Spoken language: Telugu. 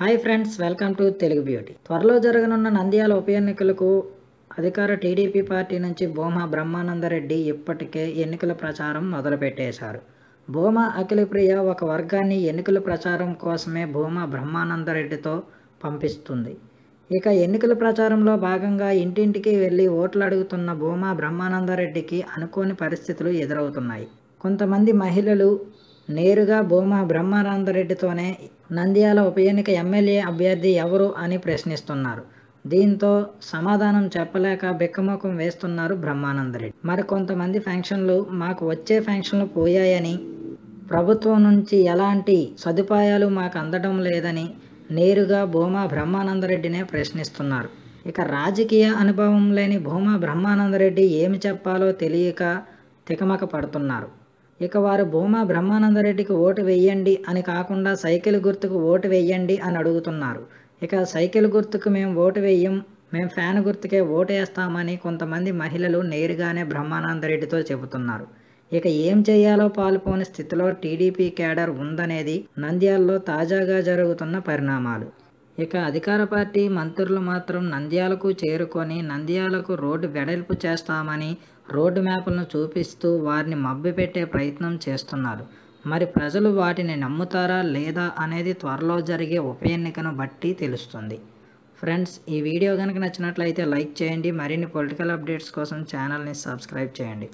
Hi friends welcome to Telugu beauty త్వరలో జరగనున్న నంద్యాల ఉప ఎన్నికలకు అధికార టీడీపీ పార్టీ నుంచి భూమా బ్రహ్మానందరెడ్డి ఇప్పటికే ఎన్నికల ప్రచారం మొదలుపెట్టేశారు. భూమా అఖిలప్రియ ఒక వర్గాన్ని ఎన్నికల ప్రచారం కోసమే భూమా బ్రహ్మానందరెడ్డితో పంపిస్తుంది. ఇక ఎన్నికల ప్రచారంలో భాగంగా ఇంటింటికి వెళ్ళి ఓట్లు అడుగుతున్న భూమా బ్రహ్మానందరెడ్డికి అనుకోని పరిస్థితులు ఎదురవుతున్నాయి. కొంతమంది మహిళలు నేరుగా భూమా బ్రహ్మానందరెడ్డితోనే నంద్యాల ఉప ఎన్నిక ఎమ్మెల్యే అభ్యర్థి ఎవరు అని ప్రశ్నిస్తున్నారు. దీంతో సమాధానం చెప్పలేక బిక్కమోకం వేస్తున్నారు బ్రహ్మానందరెడ్డి. మరి కొంతమంది ఫంక్షన్లు మాకు వచ్చే ఫంక్షన్లు పోయాయని ప్రభుత్వం నుంచి ఎలాంటి సదుపాయాలు మాకు అందడం లేదని నేరుగా భూమా బ్రహ్మానందరెడ్డినే ప్రశ్నిస్తున్నారు. ఇక రాజకీయ అనుభవం లేని భూమా బ్రహ్మానందరెడ్డి ఏమి చెప్పాలో తెలియక తికమక పడుతున్నారు. ఇక వారు భూమా బ్రహ్మానందరెడ్డికి ఓటు వెయ్యండి అని కాకుండా సైకిల్ గుర్తుకు ఓటు వెయ్యండి అని అడుగుతున్నారు. ఇక సైకిల్ గుర్తుకు మేము ఓటు వేయం మేము ఫ్యాన్ గుర్తుకే ఓటు వేస్తామని కొంతమంది మహిళలు నేరుగానే బ్రహ్మానందరెడ్డితో చెబుతున్నారు. ఇక ఏం చేయాలో పాల్పోని స్థితిలో టీడీపీ కేడర్ ఉందనేది నంద్యాలలో తాజాగా జరుగుతున్న పరిణామాలు. ఇక అధికార పార్టీ మంత్రులు మాత్రం నంద్యాలకు చేరుకొని నంద్యాలకు రోడ్డు వెడల్పు చేస్తామని రోడ్డు మ్యాప్లను చూపిస్తూ వారిని మభ్యపెట్టే ప్రయత్నం చేస్తున్నారు. మరి ప్రజలు వాటిని నమ్ముతారా లేదా అనేది త్వరలో జరిగే ఉప ఎన్నికను బట్టి తెలుస్తుంది. ఫ్రెండ్స్ ఈ వీడియో కనుక నచ్చినట్లయితే లైక్ చేయండి. మరిన్ని పొలిటికల్ అప్డేట్స్ కోసం ఛానల్ని సబ్స్క్రైబ్ చేయండి.